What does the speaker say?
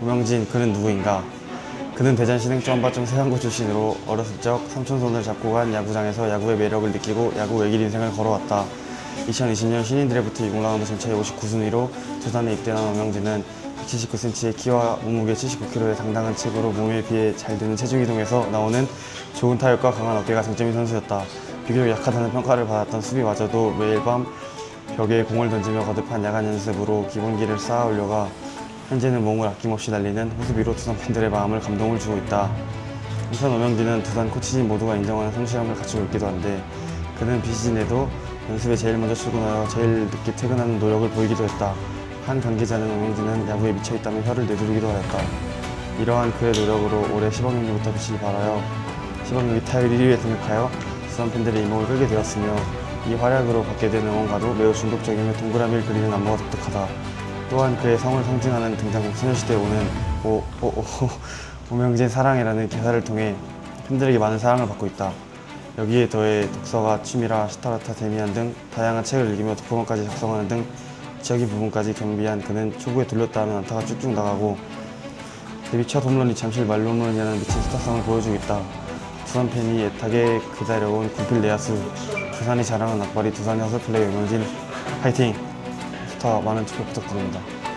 우명진 그는 누구인가? 그는 대전 신흥 초안바점 세상고 출신으로 어렸을 적 삼촌 손을 잡고 간 야구장에서 야구의 매력을 느끼고 야구 외길 인생을 걸어왔다. 2020년 신인 드래프트 20라운드 전체 59순위로 두산에 입대한 우명진은 179cm의 키와 몸무게 79kg의 당당한 체구로 몸에 비해 잘 되는 체중 이동에서 나오는 좋은 타격과 강한 어깨가 장점인 선수였다. 비교적 약하다는 평가를 받았던 수비마저도 매일 밤 벽에 공을 던지며 거듭한 야간 연습으로 기본기를 쌓아 올려가 현재는 몸을 아낌없이 날리는 호수비로 두산 팬들의 마음을 감동을 주고 있다. 우선 오명진은 두산 코치진 모두가 인정하는 성실함을 갖추고 있기도 한데 그는 비시즌에도 연습에 제일 먼저 출근하여 제일 늦게 퇴근하는 노력을 보이기도 했다. 한 관계자는 오명진은 야구에 미쳐있다며 혀를 내두르기도 하였다. 이러한 그의 노력으로 올해 10억 경기부터 빛을 발하여 10억 경기 타율 1위에 등극하여 두산 팬들의 이목을 끌게 되었으며 이 활약으로 받게 된 응원가도 매우 중독적이며 동그라미를 그리는 안무가 독특하다. 또한 그의 성을 상징하는 등장곡 소녀시대에 오는 오, 오, 오, 오명진 사랑이라는 개사를 통해 팬들에게 많은 사랑을 받고 있다. 여기에 더해 독서가 취미라 시타라타 데미안 등 다양한 책을 읽으며 독후감까지 작성하는 등 지적인 부분까지 경비한 그는 초구에 하면 안타가 쭉쭉 나가고 데뷔 첫 홈런이 잠실 말홈런이라는 미친 스타성을 보여주고 있다. 두산 팬이 애타게 기다려온 군필 내야수 두산이 자랑한 악발이 두산의 허슬플레이 오명진 파이팅! 스타 많은 투표 부탁드립니다.